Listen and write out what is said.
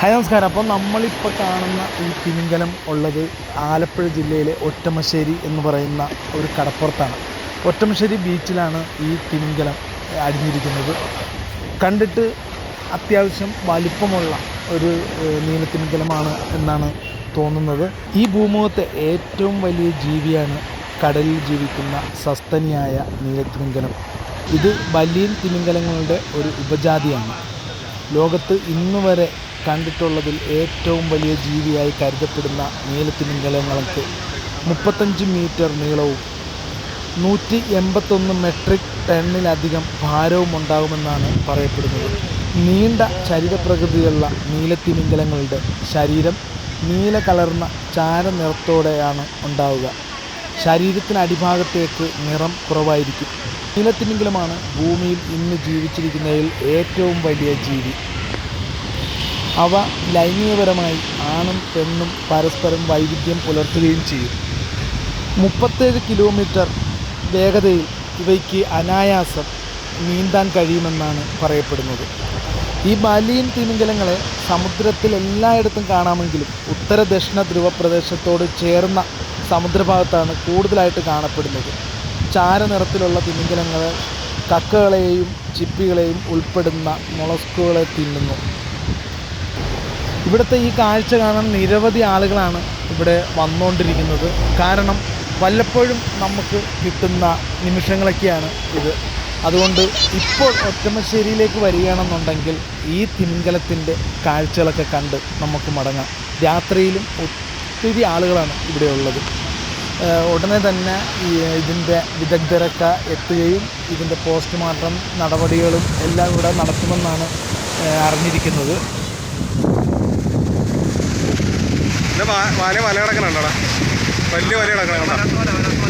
Hi നമസ്കാരം. അപ്പോൾ നമ്മളിപ്പോൾ കാണുന്ന ഈ തിമിംഗലം ഉള്ളത് ആലപ്പുഴ ജില്ലയിലെ ഒറ്റമശ്ശേരി എന്ന് പറയുന്ന ഒരു കടപ്പുറത്താണ്. ഒറ്റമശ്ശേരി ബീച്ചിലാണ് ഈ തിമിംഗലം അടിഞ്ഞിരിക്കുന്നത്. കണ്ടിട്ട് അത്യാവശ്യം വലിപ്പമുള്ള ഒരു നീല നീലത്തിമിംഗലമാണ് എന്നാണ് തോന്നുന്നത്. ഈ ഭൂമുഖത്തെ ഏറ്റവും വലിയ ജീവിയാണ് കടലിൽ ജീവിക്കുന്ന സസ്തനിയായ നീലത്തിമിംഗലം ഇത് വലിയ തിമിംഗലങ്ങളുടെ ഒരു ഉപജാതിയാണ്. ലോകത്ത് ഇന്ന് വരെ കണ്ടിട്ടുള്ളതിൽ ഏറ്റവും വലിയ ജീവിയായി കരുതപ്പെടുന്ന നീലത്തിമിംഗലങ്ങൾക്ക് മുപ്പത്തഞ്ച് മീറ്റർ നീളവും നൂറ്റി എൺപത്തൊന്ന് മെട്രിക് ടണ്ണിലധികം ഭാരവും ഉണ്ടാകുമെന്നാണ് പറയപ്പെടുന്നത്. നീണ്ട ശരീരപ്രകൃതിയുള്ള നീലത്തിമിംഗലങ്ങളുടെ ശരീരം നീല കലർന്ന ചാര നിറത്തോടെയാണ് ഉണ്ടാവുക. ശരീരത്തിന് അടിഭാഗത്തേക്ക് നിറം കുറവായിരിക്കും. നീലത്തിമിംഗലമാണ് ഭൂമിയിൽ ഇന്ന് ജീവിച്ചിരിക്കുന്നതിൽ ഏറ്റവും വലിയ ജീവി. അവ ലൈംഗികപരമായി ആണും പെണ്ണും പരസ്പരം വൈവിധ്യം പുലർത്തുകയും ചെയ്യും. മുപ്പത്തേഴ് കിലോമീറ്റർ വേഗതയിൽ ഇവയ്ക്ക് അനായാസം നീന്താൻ കഴിയുമെന്നാണ് പറയപ്പെടുന്നത്. ഈ ബാലിയൻ തിമിംഗലങ്ങളെ സമുദ്രത്തിൽ എല്ലായിടത്തും കാണാമെങ്കിലും ഉത്തര ദക്ഷിണ ധ്രുവ പ്രദേശത്തോട് ചേർന്ന സമുദ്രഭാഗത്താണ് കൂടുതലായിട്ട് കാണപ്പെടുന്നത്. ചാരനിറത്തിലുള്ള തിമിംഗലങ്ങൾ കക്കകളെയും ചിപ്പികളെയും ഉൾപ്പെടുന്ന മുളസ്കുകളെ തിന്നുന്നു. ഇവിടുത്തെ ഈ കാഴ്ച കാണാൻ നിരവധി ആളുകളാണ് ഇവിടെ വന്നുകൊണ്ടിരിക്കുന്നത്. കാരണം വല്ലപ്പോഴും നമുക്ക് കിട്ടുന്ന നിമിഷങ്ങളൊക്കെയാണ് ഇത്. അതുകൊണ്ട് ഇപ്പോൾ ഒറ്റമശ്ശേരിയിലേക്ക് വരികയാണെന്നുണ്ടെങ്കിൽ ഈ തിമിംഗലത്തിന്റെ കാഴ്ചകളൊക്കെ കണ്ട് നമുക്ക് മടങ്ങാം. രാത്രിയിലും ഒത്തിരി ആളുകളാണ് ഇവിടെ ഉള്ളത്. ഉടനെ തന്നെ ഇതിന്റെ വിദഗ്ധരൊക്കെ എത്തുകയും ഇതിന്റെ പോസ്റ്റ്മോർട്ടം നടപടികളും എല്ലാം ഇവിടെ നടത്തുമെന്നാണ് അറിഞ്ഞിരിക്കുന്നത്. പിന്നെ വല കിടക്കണുണ്ടോടാ വലിയ വല കിടക്കണ